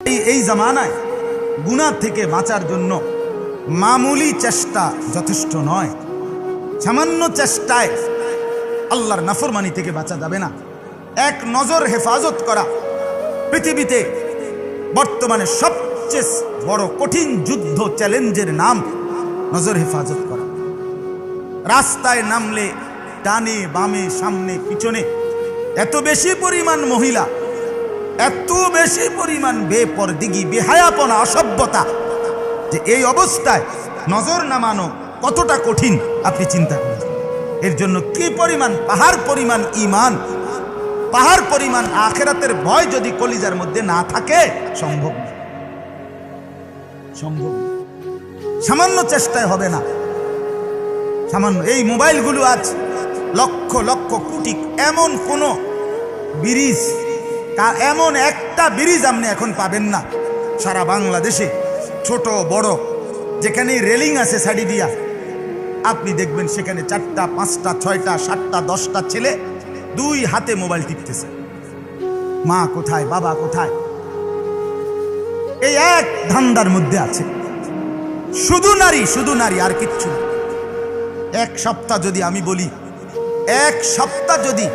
এই এই জামানায় গুনাহ থেকে বাঁচার জন্য মামুলি চেষ্টা যথেষ্ট নয়। সামান্য চেষ্টায় আল্লাহর নাফরমানি থেকে বাঁচা যাবে না। এক নজর হেফাজত করা পৃথিবীতে বর্তমানে সবচেয়ে বড় কঠিন যুদ্ধ চ্যালেঞ্জের নাম নজর হেফাজত করা। রাস্তায় নামলে ডানে বামে সামনে পিছনে এত বেশি পরিমাণ মহিলা এত বেশি পরিমাণ বেপরদিগি, বেহায়াপনা, অসভ্যতা যে এই অবস্থায় নজর নামানো কতটা কঠিন, আপনি চিন্তা করেন। এর জন্য কি পরিমাণ পাহাড় পরিমাণ ইমান পাহাড় পরিমাণ আখেরাতের ভয় যদি কলিজার মধ্যে না থাকে, সম্ভব সম্ভব সামান্য চেষ্টায় হবে না। সামান্য এই মোবাইলগুলো আজ লক্ষ লক্ষ কোটি এমন কোন ব্রিজ তা এমন একটা ব্রিজ আপনি এখন পাবেন না। সারা বাংলাদেশে, ছোট, বড় যেখানে রেলিং আছে সাইডি দিয়া, আপনি দেখবেন সেখানে চারটা, পাঁচটা, ছয়টা, সাতটা, দশটা ছেলে দুই হাতে মোবাইল টিপতেছে। মা কোথায়, বাবা কোথায়? এই এক ধান্দার মধ্যে আছে। শুধু নারী শুধু নারী, আর কিচ্ছু এক সপ্তাহ যদি আমি বলি, এক সপ্তাহ যদি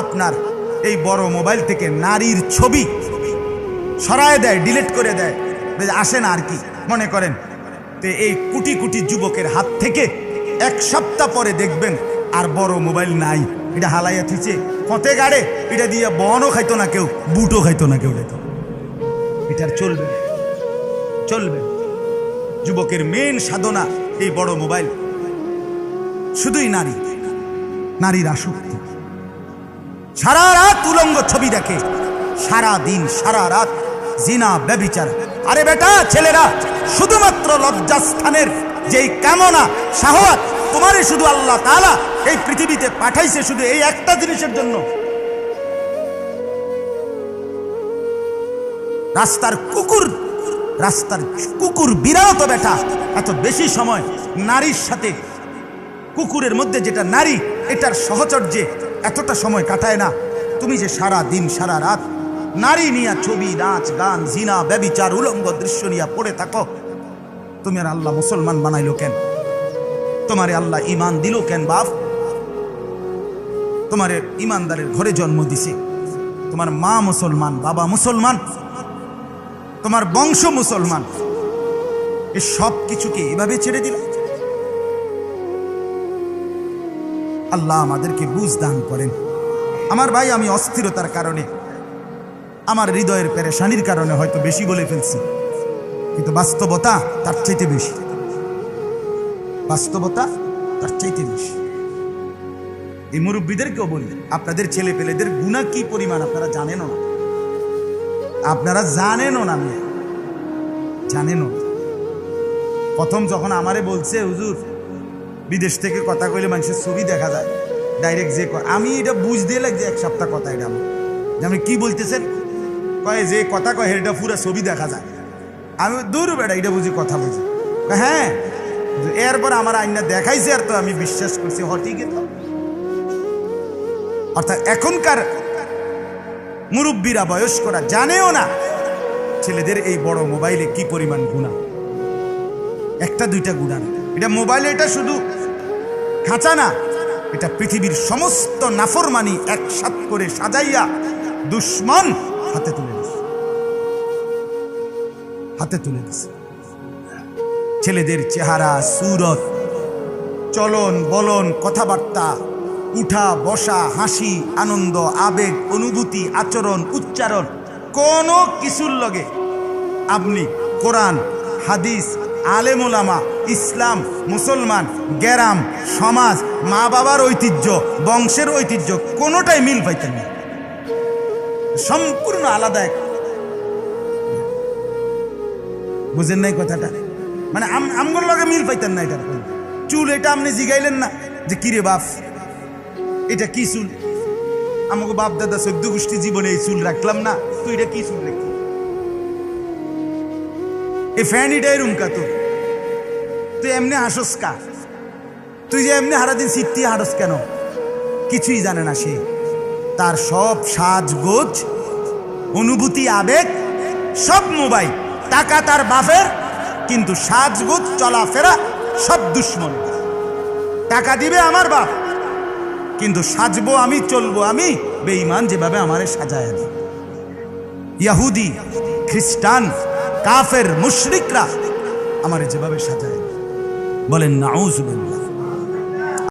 আপনার এই বড় মোবাইল থেকে নারীর ছবি সরায় দেয় ডিলিট করে দেয়। আসে না আর কি, মনে করেন। তো এই কোটি কোটি যুবকের হাত থেকে এক সপ্তাহ পরে দেখবেন আর বড় মোবাইল নাই। এটা হালাইয়া থিছে ফতে গাড়ে, এটা দিয়ে বনও খাইতো না কেউ, বুটও খাইতো না কেউ খাইতো এটার চলবে চলবে যুবকের মেন সাধনা এই বড় মোবাইল। শুধুই নারী, নারীর আসক্তি। সারা রাত উলঙ্গ ছবি দেখে। সারা দিন, সারা রাত জিনা ব্যবিচার আরে বেটা, ছেলেরা, শুধুমাত্র লজ্জাস্থানের যেই কামনা, সাহস তোমারে শুধু আল্লাহ তাআলা এই পৃথিবীতে পাঠাইছে শুধু এই একটা জিনিসের জন্য। রাস্তার কুকুর রাস্তার কুকুর বিরাট বেটা, এত বেশি সময় নারীর সাথে কুকুরের মধ্যে যেটা নারী, এটার সহচর্যে এতটা সময় কাটায় না। তুমি যে সারা দিন, সারা রাত নারী নিয়া ছবি, নাচ, গান, জিনা, ব্যবিচার, উলঙ্গ দৃশ্য নিয়ে পড়ে থাকো। তুমি আর আল্লাহ মুসলমান বানাইলো কেন? তোমারে আল্লাহ ইমান দিল কেন বাপ? তোমারে ইমানদারের ঘরে জন্ম দিছে। তোমার মা মুসলমান, বাবা মুসলমান, তোমার বংশ মুসলমান। এ সব কিছুকে এভাবে ছেড়ে দিল? আল্লাহ আমাদেরকে বুঝ দান করেন। আমার ভাই, আমি অস্থিরতার কারণে, আমার হৃদয়ের পেরেশানির কারণে হয়তো বেশি বলে ফেলছি। কিন্তু বাস্তবতা তার চাইতে বেশি। বাস্তবতা তার চাইতে বেশি। এই মুরব্বীদেরকেও বলি, আপনাদের ছেলে পেলেদের গুণা কি পরিমাণ আপনারা জানেনও না? আপনারা জানেনও না জানেনও প্রথম যখন আমারে বলছে, হুজুর বিদেশ থেকে কথা কইলে মানুষের ছবি দেখা যায়। ডাইরেক্ট যে আমি এটা বুঝতে লাগছে এক সপ্তাহ কথা এটা যে আপনি কি বলতেছেন? কয় যে কথা কয় এটা পুরো ছবি দেখা যায়। আমি দূর বেড়া এটা বুঝি কথা বুঝি। হ্যাঁ। এরপর আমার আইনা দেখাইছে আর তো আমি বিশ্বাস করছি, হ ঠিকই তো। অর্থাৎ এখনকার মুরব্বীরা বয়স্করা জানেও না ছেলেদের এই বড় মোবাইলে কি পরিমাণ গুণা একটা, দুইটা গুণা এটা মোবাইলে এটা শুধু খাঁচা না এটা পৃথিবীর সমস্ত নাফরমানি একসাথ করে সাজাইয়া দুশ্মন হাতে তুলে দিছে। হাতে তুলে দিছে। ছেলেদের চেহারা, সুরত, চলন বলন, কথাবার্তা, উঠা, বসা, হাসি, আনন্দ, আবেগ, অনুভূতি, আচরণ, উচ্চারণ, কোনো কিছুর লগে আপনি কোরআন, হাদিস আলেমুলামা, ইসলাম, মুসলমান, গ্যারাম, সমাজ মা বাবার ঐতিহ্য, বংশের ঐতিহ্য, কোনোটাই মিল পাইতেন না। সম্পূর্ণ আলাদা এক। বুঝেন নাই কথাটা? মানে আম- আমগুলোর লগে মিল পাইতেন না এটা। চুল এটা আপনি জিগাইলেন না যে কিরে বাপ, এটা কি চুল? আমাকে বাপ দাদা সদ্য গোষ্ঠী জীবনে এই চুল রাখলাম না তুই এটা কি চুল রাখলি এই ফ্যান এটাই রুমকা তো তুই এমনি হাসস কা তুই যে এমনি সারাদিন সিদ্ধি হারস কেন কিছুই জানে না সে তার সব সাজগোজ অনুভূতি আবেগ সব মোবাইল টাকা তার বাপের কিন্তু সাজগুজ চলাফেরা সব দুশ্মন টাকা দিবে আমার বাপ কিন্তু সাজবো আমি চলবো আমি বেঈমান যেভাবে আমারে সাজায় দেয় ইয়াহুদি খ্রিস্টান কাফের মুশরিকরা আমার যেভাবে সাজায়। বলেন নাউজুবিল্লাহ